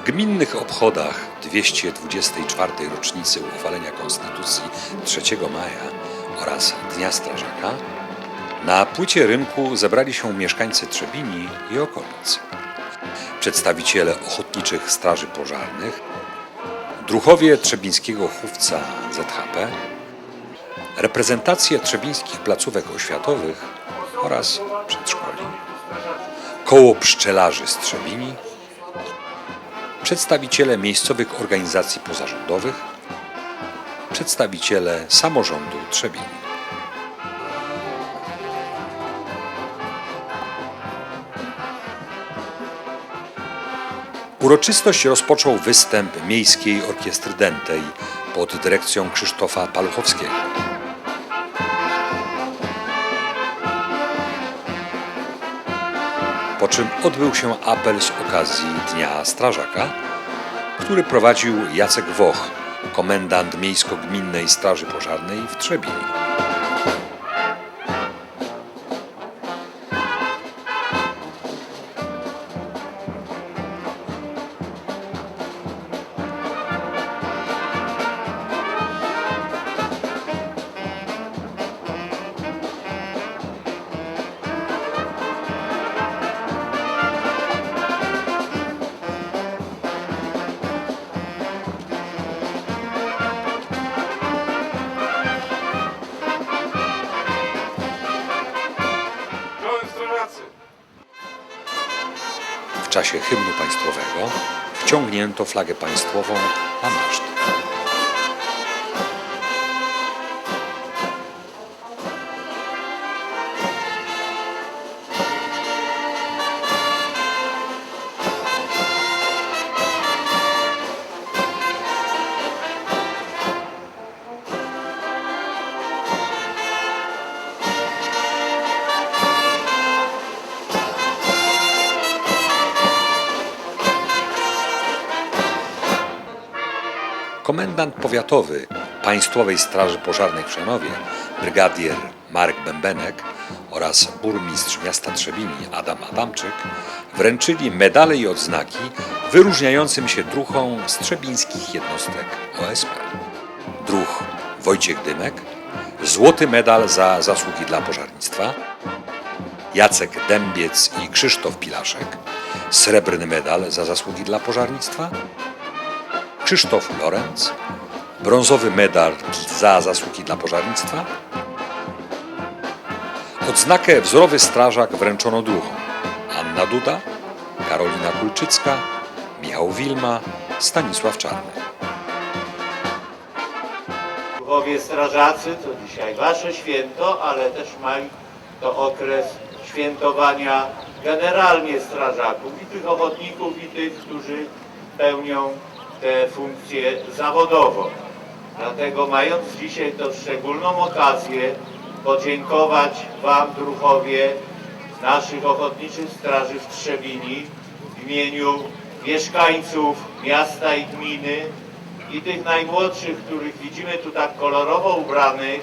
W gminnych obchodach 224. rocznicy uchwalenia Konstytucji 3 maja oraz Dnia Strażaka na płycie rynku zebrali się mieszkańcy Trzebini i okolic. Przedstawiciele ochotniczych straży pożarnych, druchowie trzebińskiego chówca ZHP, reprezentacje trzebińskich placówek oświatowych oraz przedszkoli, koło pszczelarzy z Trzebini, przedstawiciele miejscowych organizacji pozarządowych, przedstawiciele samorządu Trzebini. Uroczystość rozpoczął występ Miejskiej Orkiestry Dętej pod dyrekcją Krzysztofa Paluchowskiego. Po czym odbył się apel z okazji Dnia Strażaka, który prowadził Jacek Woch, komendant Miejsko-Gminnej Straży Pożarnej w Trzebini. Czasie hymnu państwowego wciągnięto flagę państwową na maszt. Komendant powiatowy Państwowej Straży Pożarnej w Szanowie, brygadier Marek Bębenek oraz burmistrz miasta Trzebini Adam Adamczyk wręczyli medale i odznaki wyróżniającym się druhom z trzebińskich jednostek OSP. Druh Wojciech Dymek, złoty medal za zasługi dla pożarnictwa, Jacek Dębiec i Krzysztof Pilaszek, srebrny medal za zasługi dla pożarnictwa, Krzysztof Lorenz, brązowy medal za zasługi dla pożarnictwa. Odznakę Wzorowy Strażak wręczono druhom Anna Duda, Karolina Kulczycka, Michał Wilma, Stanisław Czarny. Duchowie strażacy, to dzisiaj wasze święto, ale też mają to okres świętowania generalnie strażaków i tych ochotników i tych, którzy pełnią te funkcje zawodowo. Dlatego mając dzisiaj to szczególną okazję podziękować Wam, druhowie naszych ochotniczych straży w Trzebini w imieniu mieszkańców miasta i gminy i tych najmłodszych, których widzimy tu tak kolorowo ubranych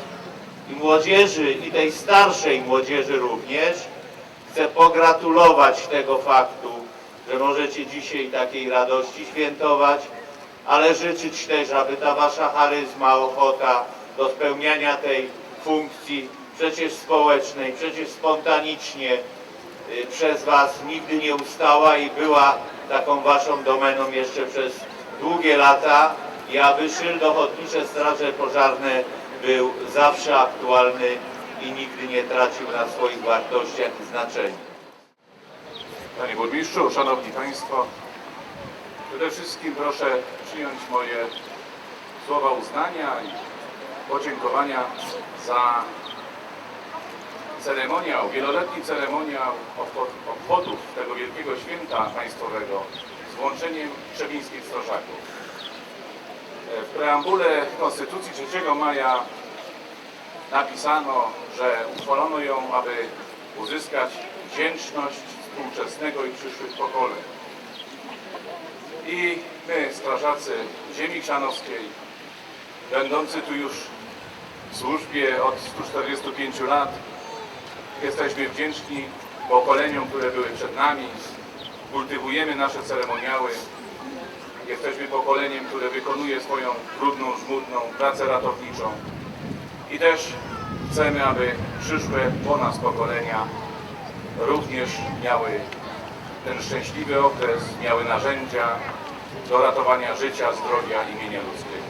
i młodzieży i tej starszej młodzieży również chcę pogratulować tego faktu, że możecie dzisiaj takiej radości świętować, ale życzyć też, aby ta wasza charyzma, ochota do spełniania tej funkcji przecież społecznej, przecież spontanicznie y, przez was nigdy nie ustała i była taką waszą domeną jeszcze przez długie lata i aby szyld Ochotnicze Straże Pożarne był zawsze aktualny i nigdy nie tracił na swoich wartościach i znaczeniu. Panie Burmistrzu, Szanowni Państwo, przede wszystkim proszę przyjąć moje słowa uznania i podziękowania za ceremoniał, wieloletni ceremoniał obchod- obchodów tego wielkiego święta państwowego z włączeniem trzebińskich strażaków. E, W preambule Konstytucji 3 maja napisano, że uchwalono ją, aby uzyskać wdzięczność współczesnego i przyszłych pokoleń. I my, strażacy ziemi chrzanowskiej, będący tu już w służbie od 145 lat, jesteśmy wdzięczni pokoleniom, które były przed nami. Kultywujemy nasze ceremoniały Jesteśmy pokoleniem, które wykonuje swoją trudną, żmudną pracę ratowniczą. I też chcemy, aby przyszłe po nas pokolenia również miały ten szczęśliwy okres, miały narzędzia do ratowania życia, zdrowia i mienia ludzkiego.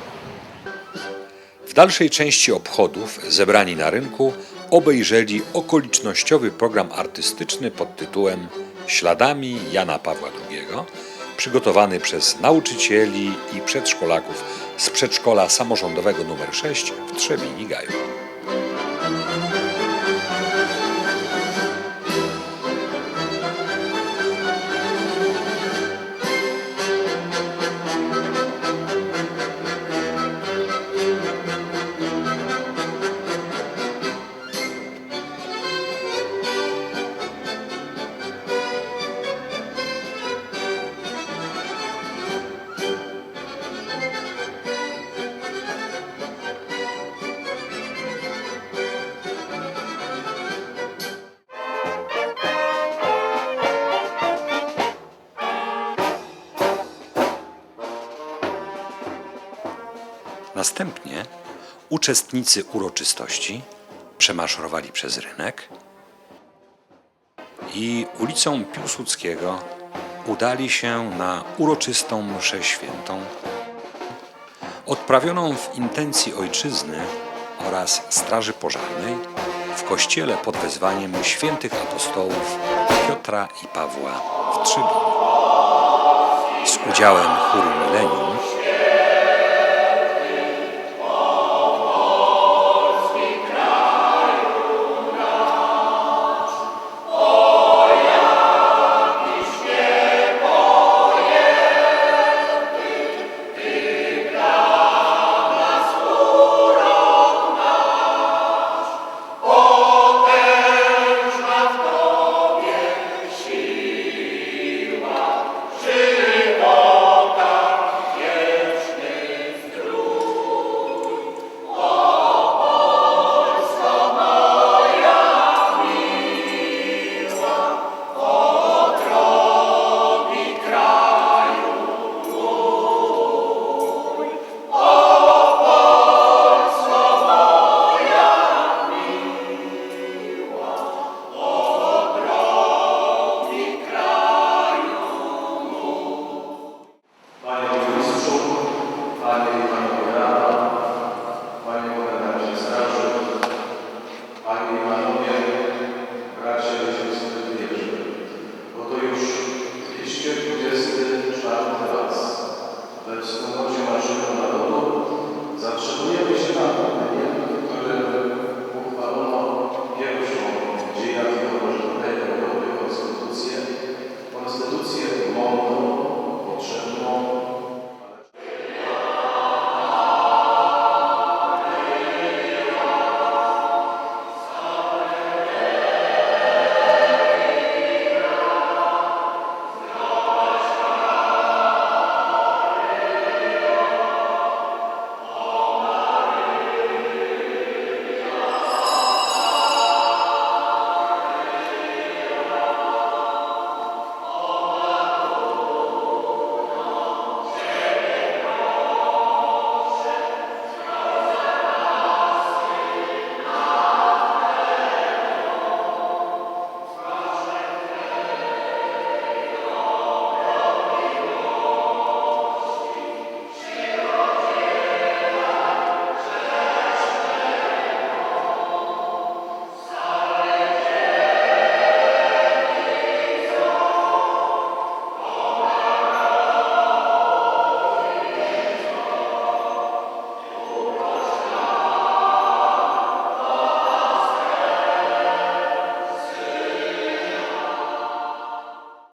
W dalszej części obchodów zebrani na rynku obejrzeli okolicznościowy program artystyczny pod tytułem Śladami Jana Pawła II, przygotowany przez nauczycieli i przedszkolaków z przedszkola samorządowego nr 6 w Trzebini Gaju. Następnie uczestnicy uroczystości przemaszerowali przez rynek i ulicą Piłsudskiego udali się na uroczystą mszę świętą, odprawioną w intencji ojczyzny oraz Straży Pożarnej w kościele pod wezwaniem świętych apostołów Piotra i Pawła w Trzybiu. Z udziałem chóru Milenium